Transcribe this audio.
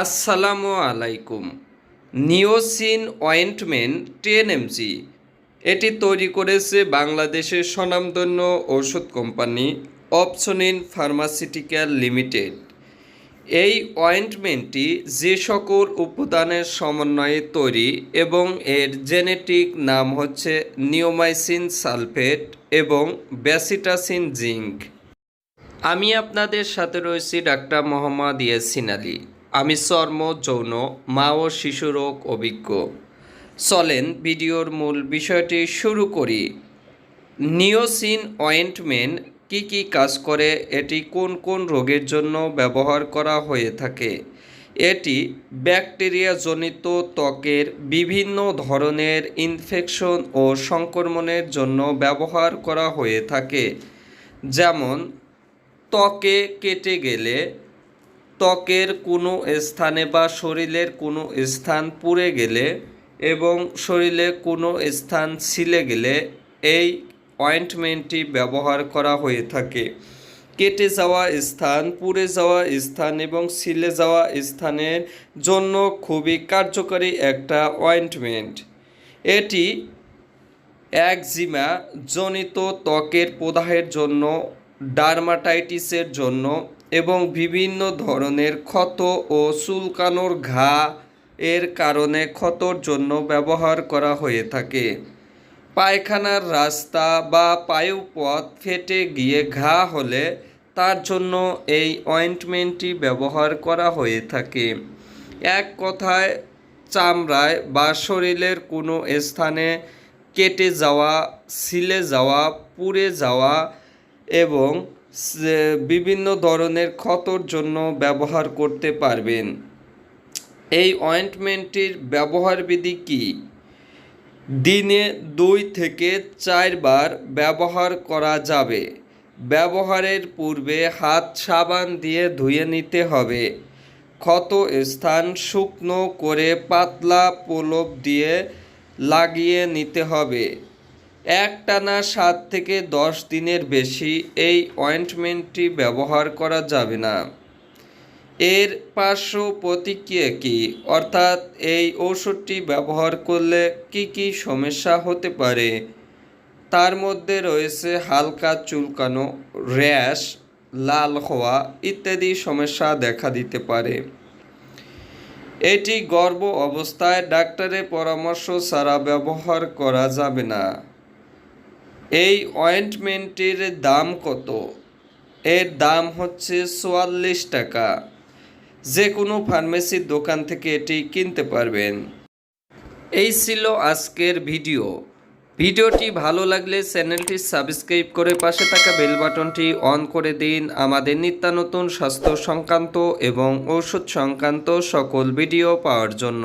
আসসালামু আলাইকুম। নিওসিন ointment ten MG এটি তৈরি করেছে বাংলাদেশের স্বনামধন্য ওষুধ কোম্পানি অপসনিন ফার্মাসিউটিক্যাল লিমিটেড। এই অয়েন্টমেন্টটি যে সকল উপাদানের সমন্বয়ে তৈরি এবং এর জেনেটিক নাম হচ্ছে নিওমাইসিন সালফেট এবং ব্যাসিটাসিন জিঙ্ক। আমি আপনাদের সাথে রয়েছি ডাক্তার মোহাম্মদ ইয়াসিন আলী। আমি চর্ম, যৌন, মা ও শিশু রোগ অভিজ্ঞ। চলেন ভিডিওর মূল বিষয়টি শুরু করি। নিওসিন অয়েন্টমেন্ট কি কি কাজ করে, এটি কোন কোন রোগের জন্য ব্যবহার করা হয়ে থাকে? এটি ব্যাকটেরিয়াজনিত ত্বকের বিভিন্ন ধরনের ইনফেকশন ও সংক্রমণের জন্য ব্যবহার করা হয়ে থাকে। যেমন, ত্বকে কেটে গেলে ত্বকের কোনো স্থানে বা শরীরের কোনো স্থান পুড়ে গেলে এবং শরীরে কোনো স্থান ছিলে গেলে এই অয়েন্টমেন্টটি ব্যবহার করা হয়ে থাকে। কেটে যাওয়া স্থান, পুড়ে যাওয়া স্থান এবং ছিলে যাওয়া স্থানের জন্য খুবই কার্যকরী একটা অয়েন্টমেন্ট। এটি একজিমা জনিত ত্বকের প্রদাহের জন্য, ডার্মাটাইটিসের জন্য এবং বিভিন্ন ধরনের ক্ষত ও চুলকানোর ঘা এর কারণে ক্ষতর জন্য ব্যবহার করা হয়ে থাকে। পায়খানার রাস্তা বা পায়ুপথ ফেটে গিয়ে ঘা হলে তার জন্য এই অয়েন্টমেন্টটি ব্যবহার করা হয়ে থাকে। এক কথায়, চামড়ায় বা শরীরের কোনো স্থানে কেটে যাওয়া ছিলে যাওয়া, পুড়ে যাওয়া এবং বিভিন্ন ধরনের ক্ষতর জন্য ব্যবহার করতে পারবেন। এই অয়েন্টমেন্টটির ব্যবহার বিধি কী? দিনে দুই থেকে চারবার ব্যবহার করা যাবে। ব্যবহারের পূর্বে হাত সাবান দিয়ে ধুয়ে নিতে হবে। ক্ষত স্থান শুকনো করে পাতলা প্রলোভ দিয়ে লাগিয়ে নিতে হবে। একটানা সাত থেকে দশ দিনের বেশি এই অয়েন্টমেন্টটি ব্যবহার করা যাবে না। এর পার্শ্ব প্রতিক্রিয়া কী? অর্থাৎ এই ঔষধটি ব্যবহার করলে কি কি সমস্যা হতে পারে? তার মধ্যে রয়েছে হালকা চুলকানো, র্যাশ, লাল হওয়া ইত্যাদি সমস্যা দেখা দিতে পারে। এটি গর্ভ অবস্থায় ডাক্তারের পরামর্শ ছাড়া ব্যবহার করা যাবে না। এই অয়েন্টমেন্টের দাম কত? এর দাম হচ্ছে চুয়াল্লিশ টাকা। যে কোনো ফার্মেসির দোকান থেকে এটি কিনতে পারবেন। এই ছিল আজকের ভিডিও। ভিডিওটি ভালো লাগলে চ্যানেলটি সাবস্ক্রাইব করে পাশে থাকা বেল বাটনটি অন করে দিন। আমাদের নিত্যানতুন স্বাস্থ্য সংক্রান্ত এবং ঔষধ সংক্রান্ত সকল ভিডিও পাওয়ার জন্য।